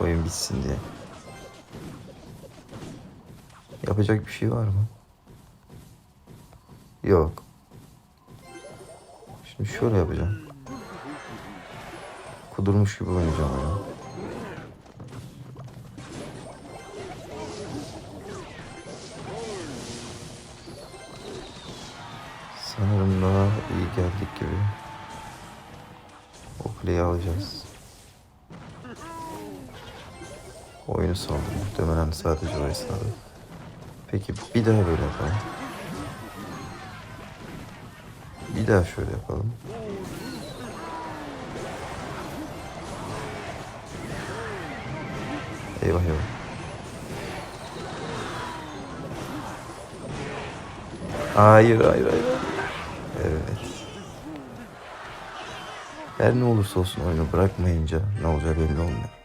Oyun bitsin diye. Yapacak bir şey var mı? Yok. Şimdi şöyle yapacağım. Kudurmuş gibi oynayacağım oyunu. Sanırım daha iyi geldik gibi. O kuleyi alacağız. Oyunu saldı muhtemelen sadece o esnada. Peki bir daha böyle yapalım. Bir daha şöyle yapalım. Eyvah eyvah. Hayır hayır hayır. Evet. Her ne olursa olsun oyunu bırakmayınca ne olacağı belli olmuyor.